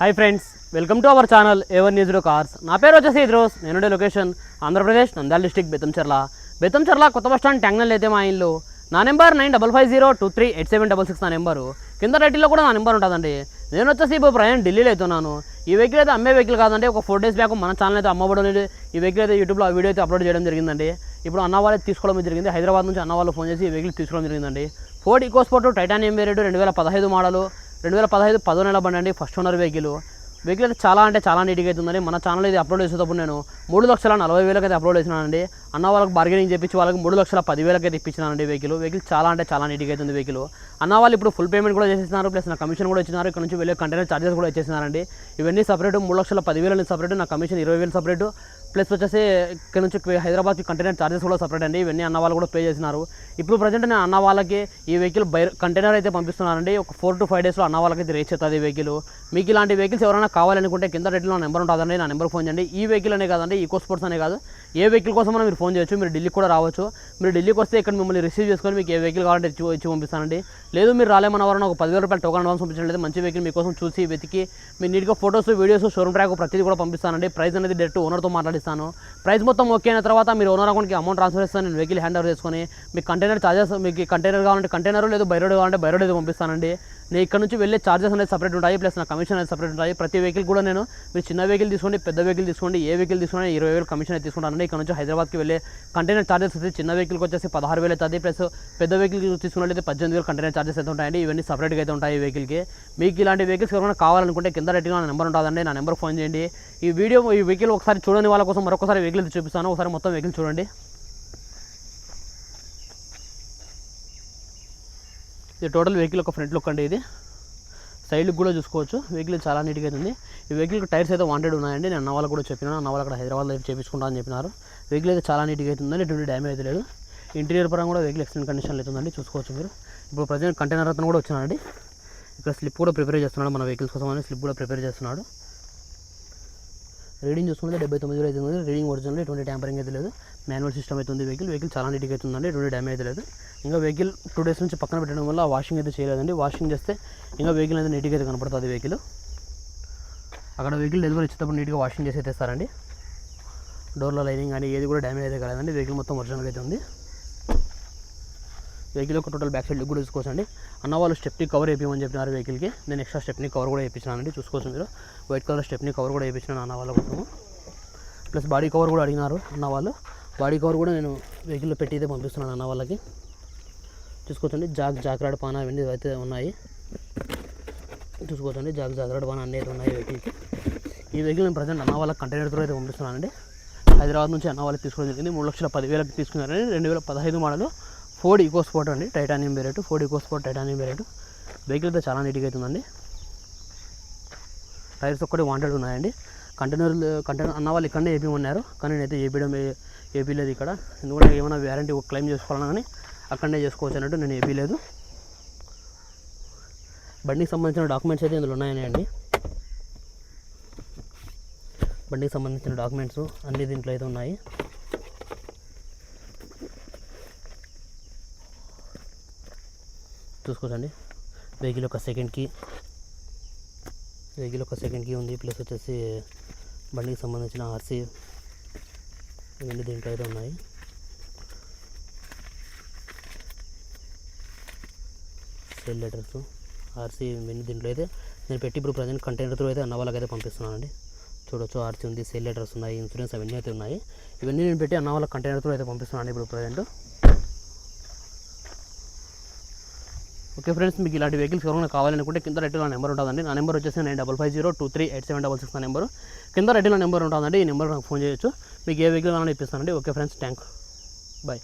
Hi friends welcome to our channel ever news cars నా పేరు వచ్చేసి ఇద్రోస్ నేనుండే లొకేషన్ ఆంధ్రప్రదేశ్ నంద్యాల డిస్టిక్ బెతంచెర్ల బెతంచెర్ల కొత్త బస్ స్టాండ్ ట్యాంగ్నల్ అయితే మా ఇల్లు. నా number nine double five zero two three eight seven double six నా నెంబరు కింద రైటిల్లో కూడా నా నెంబర్ ఉంటుందండి. నేను వచ్చేసి ఇప్పుడు ప్రయాణం ఢిల్లీలో అవుతున్నాను. ఈ వెహికల్ అయితే అమ్మే వెహికల్ కాదండి. ఒక ఫోర్ డేస్ బ్యాక్ మన ఛానల్ అయితే అమ్మబడం లేదు ఈ వెహికల్ అయితే యూట్యూబ్లో ఆ వీడియో అయితే అప్లోడ్ చేయడం జరిగిందండి. ఇప్పుడు అన్న వాళ్ళే తీసుకోవడం జరిగింది. హైదరాబాద్ నుంచి అన్న వాళ్ళు ఫోన్ చేసి ఈ వెహికల్ తీసుకోవడం జరిగిందండి. ఫోర్డ్ ఈకోస్పోర్ట్ టైటానియం వేరియడ్ రెండు వేల పదహైదు మోడలు రెండు వేల పదహైదు పదో నెల బండి అండి ఫస్ట్ ఓనర్ వెహికల్ వెహికల్ అయితే చాలా అంటే చాలా నీట్గా అవుతుందండి మన ఛానల్ ఇది అప్లోడ్ చేసేటప్పుడు నేను మూడు లక్షల నలభై వేలకి అయితే అప్లోడ్ చేసినానండి. అన్న వాళ్ళకి బార్గెనింగ్ చేపించి వాళ్ళకి మూడు లక్షల పదివేలకి అయితే ఇప్పించినానండి వెహికల్ వెహికల్ చాలా అంటే చాలా నీట్గా అవుతుంది వెహికల్ అన్న వాళ్ళు ఇప్పుడు ఫుల్ పేమెంట్ కూడా చేసేసినారు ప్లస్ నా కమిషన్ కూడా ఇచ్చినారు. ఇక్కడ నుంచి వెళ్ళే కంటైనర్ చార్జెస్ కూడా ఇచ్చేసినారండి. ఇవన్నీ సపరేట్ మూడు లక్షల పదివేలు సపరేట్ నా కమిషన్ ఇరవై వేలు సపరేట్ ప్లస్ వచ్చేసి ఇక్కడ నుంచి హైదరాబాద్కి కంటైనర్ చార్జెస్ కూడా సపరేట్ అండి. ఇవన్నీ అన్న వాళ్ళు కూడా పే చేసినారు. ఇప్పుడు ప్రజెంట్ నేను అన్న వాళ్ళకి ఈ వెహికల్ బై కంటైనర్ అయితే పంపిస్తున్నానండి ఒక ఫోర్ టు ఫైవ్ డేస్లో అన్న వాళ్ళకి అయితే రీచ్ అవుతుంది ఈ వెహికల్ మీకు ఇలాంటి వెహికల్స్ ఎవరైనా కావాలనుకుంటే కింద రేట్లో నా నెంబర్ ఉంటుందండి. నా నెంబర్ ఫోన్ చేయండి. ఈ వెహికల్ అనే కాదండి ఈకో స్పోర్ట్స్ అనే కాదు. ఏ వెహికల్ కోసం మీరు ఫోన్ చేయొచ్చు. మీరు ఢిల్లీకి కూడా రావచ్చు. మీరు ఢిల్లీకి వస్తే ఇక్కడ మిమ్మల్ని రిసీవ్ చేసుకొని మీకు ఏ వెహికల్ కావాలంటే ఇచ్చి ఇచ్చి పంపిస్తానండి. లేదు మీరు రాలేమన్న వారు ఒక పదివేల రూపాయలు టోకన్ అడ్వాన్స్ పంపించలేదు మంచి వెహికల్ మీకోసం చూసి వెతికి. మీరు నీట్గా ఫొటోస్ వీడియోస్ షోరూమ్ ట్రాక్ ప్రతిదీ కూడా పంపిస్తానండి. ప్రైస్ అనేది డైరెక్ట్ ఓనర్తో మాట్లాడి మాట్లాడిస్తాను ప్రైస్ మొత్తం ఓకే అయిన తర్వాత మీరు ఓనర్ అకౌంట్కి అమౌంట్ ట్రాన్స్ఫర్ చేస్తాను. నేను వెహికల్ హ్యాండ్ ఓవర్ చేసుకొని మీకు కంటైనర్ చార్జెస్ మీకు కంటైనర్ కావాలంటే కంటైనర్ లేదు బైరోడ్ కావాలంటే బైరోడ్ అయితే పంపిస్తానండి. నేను ఇక్కడ నుంచి వెళ్ళే చార్జెస్ అనేది సపరేట్ ఉంటాయి ప్లస్ నా కమిషన్ అనేది సపరేట్ ఉంటాయి. ప్రతి వెహికల్ కూడా నేను మీరు చిన్న వెహికల్ తీసుకోండి పెద్ద వెహికల్ తీసుకోండి ఏ వెహికల్ తీసుకోండి ఇరవై వేలు కమిషన్ అయితే తీసుకుంటానండి ఇక్కడ నుంచి హైదరాబాద్కి వెళ్ళే కంటైనర్ చార్జెస్ అయితే చిన్న వెహికల్కి వచ్చేసి పదహారు వేలు అవుతుంది ప్లస్ పెద్ద వెహికల్ తీసుకున్నట్లయితే పద్దెనిమిది వేలు కంటైనర్ చార్జెస్ అయితే ఉంటాయండి. ఇవన్నీ సపరేట్గా అయితే ఉంటాయి ఈ వెహికల్కి మీకు ఇలాంటి వెహికల్స్ ఎవరైనా కావాలనుకుంటే కింద రెట్టిగా నా నెంబర్ ఉంటుందండి నా నెంబర్ ఫోన్ చేయండి. ఈ వీడియో ఈ వెహికల్ ఒకసారి చూడని వాళ్ళ కోసం మరొకసారి వెహికల్ చూపిస్తాను. ఒకసారి మొత్తం వెహికల్ చూడండి. ఇది టోటల్ వెహికల్ ఒక ఫ్రంట్ లుక్ అండి ఇది. సైడ్కి కూడా చూసుకోవచ్చు. వెహికల్ చాలా నీట్గా ఉంది. ఈ వెహికల్కి టైర్స్ అయితే వాంటెడ్ ఉన్నాయండి. నేను అన్న కూడా చెప్పినాను అన్న వాళ్ళు అక్కడ హైదరాబాద్లో అయితే చేపించుకుంటా అని చెప్పినారు. వెహికల్ అయితే చాలా నీట్గా అవుతుందండి ఎటువంటి డ్యామేజ్ అయితే లేదు. ఇంటీరియర్ పరంగా కూడా వెహికల్ ఎక్సలెంట్ కండిషన్లో అవుతుందండి చూసుకోవచ్చు మీరు. ఇప్పుడు ప్రజెంట్ కంటైనర్ అతను కూడా వచ్చినాడండి. ఇక్కడ స్లిప్ కూడా ప్రిపేర్ చేస్తున్నాడు మన వెహికల్స్ కోసం అని. స్లిప్ కూడా ప్రిపేర్ చేస్తున్నాడు. రీడింగ్ చూసుకుంటే డెబ్బై తొమ్మిది వేలు అవుతుంది. రీడింగ్ ఒరిజినల్ ఎటువంటి ట్యాంపరింగ్ అయితే లేదు. మాన్యువల్ సిస్టమ్ అయితే ఉంది. వెహికల్ వెహికల్ చాలా నీట్గా అయితే అవుతుందండి ఎటువంటి డ్యామేజ్ అయితే లేదు. ఇంకా వెహికల్ టూ డేస్ నుంచి పక్కన పెట్టడం వల్ల వాషింగ్ అయితే చేయలేదండి. వాషింగ్ చేస్తే ఇంకా వెహికల్ అయితే నీట్గా అయితే కనపడుతుంది వెహికల్ అక్కడ వెహికల్ డెలివరీ ఇచ్చేటప్పుడు నీట్గా వాషింగ్ చేసి అయితే ఇస్తారండి. డోర్ల లైనింగ్ కానీ ఏది కూడా డ్యామేజ్ అయితే కాలేదండి. వెహికల్ మొత్తం ఒరిజినల్గా అయితే ఉంది. వెహికల్ ఒక టోటల్ బ్యాక్ సైడ్ కూడా చూసుకోవచ్చండి. అన్న వాళ్ళు స్టెప్ని కవర్ వేయమని చెప్పినారు వెహికల్కి. నేను ఎక్స్ట్రా స్టెప్ని కవర్ కూడా వేయించినానండి చూసుకోవచ్చు మీరు. వైట్ కలర్ స్టెప్ని కవర్ కూడా వేయించినాను అన్న వాళ్ళ కోసము ప్లస్ బాడీ కవర్ కూడా అడిగినారు అన్న వాళ్ళు. బాడీ కవర్ కూడా నేను వెహికల్లో పెట్టి అయితే పంపిస్తున్నాను అన్న వాళ్ళకి. చూసుకోవచ్చండి జాగ్ జాగ్రత్త పాన అవన్నీ అయితే ఉన్నాయి. చూసుకోవచ్చండి జాగ్ జాగ్రత్త పాన అన్నీ అయితే ఉన్నాయి వెహికల్కి. ఈ వెహికల్ నేను ప్రజెంట్ అన్న వాళ్ళకి కంటైనర్తో అయితే పంపిస్తున్నానండి. హైదరాబాద్ నుంచి అన్న వాళ్ళకి తీసుకోవడం జరిగింది. మూడు లక్షల పదివేలకు తీసుకున్నారని రెండు వేల పదహైదు మోడలు ఫోర్డ్ ఈకో స్పోర్ట్ అండి titanium beret. Ford eco sport titanium beret. Vehicle అయితే చాలా నీట్గా అవుతుందండి టైర్స్ ఒక్కటి వాంటెడ్ ఉన్నాయండి. కంటైనర్ కంటైనర్ అన్న వాళ్ళు ఇక్కడనే ఏపీ ఉన్నారు. కానీ నేనైతే ఏపీయడం ఏపీ లేదు ఇక్కడ. ఎందుకంటే ఏమైనా వ్యారంటీ క్లెయిమ్ చేసుకోవాలన్నా కానీ అక్కడనే చేసుకోవచ్చు అన్నట్టు నేను ఏపీ లేదు. బండికి సంబంధించిన డాక్యుమెంట్స్ అయితే ఇందులో ఉన్నాయని అండి బండికి సంబంధించిన డాక్యుమెంట్స్ అన్ని దీంట్లో అయితే ఉన్నాయి. చూసుకోవచ్చండి వెహికల్ ఒక సెకండ్కి వెహికల్ ఒక సెకండ్కి ఉంది. ప్లస్ వచ్చేసి బండికి సంబంధించిన ఆర్సీ ఇవన్నీ దీంట్లో అయితే ఉన్నాయి. సేల్ లెటర్స్ ఆర్సీ ఇవన్నీ దీంట్లో అయితే నేను పెట్టి ఇప్పుడు ప్రజెంట్ కంటైనర్తో అయితే అన్న వాళ్ళకి అయితే పంపిస్తున్నానండి. చూడొచ్చు ఆర్సీ ఉంది సేల్ లెటర్స్ ఉన్నాయి ఇన్సూరెన్స్ అవన్నీ అయితే ఉన్నాయి. ఇవన్నీ నేను పెట్టి అన్న వాళ్ళ త్రూ అయితే పంపిస్తున్నాను ఇప్పుడు ప్రజెంట్ ఓకే ఫ్రెండ్స్ మీకు ఇలాంటి వెహికల్స్ ఎవరైనా కావాలనుకుంటే కింద రెడ్డిలో నెంబర్ ఉంటుందండి. నా నెంబర్ వచ్చేసి nine double five zero two three eight seven double six నా నెంబర్ కింద రెడ్డిలో నెంబర్ ఉంటుందండి ఈ నెంబర్ నాకు ఫోన్ చేయొచ్చు. మీకు ఏ వెహికల్ కావాలని ఇప్పిస్తానండి. Okay friends thank bye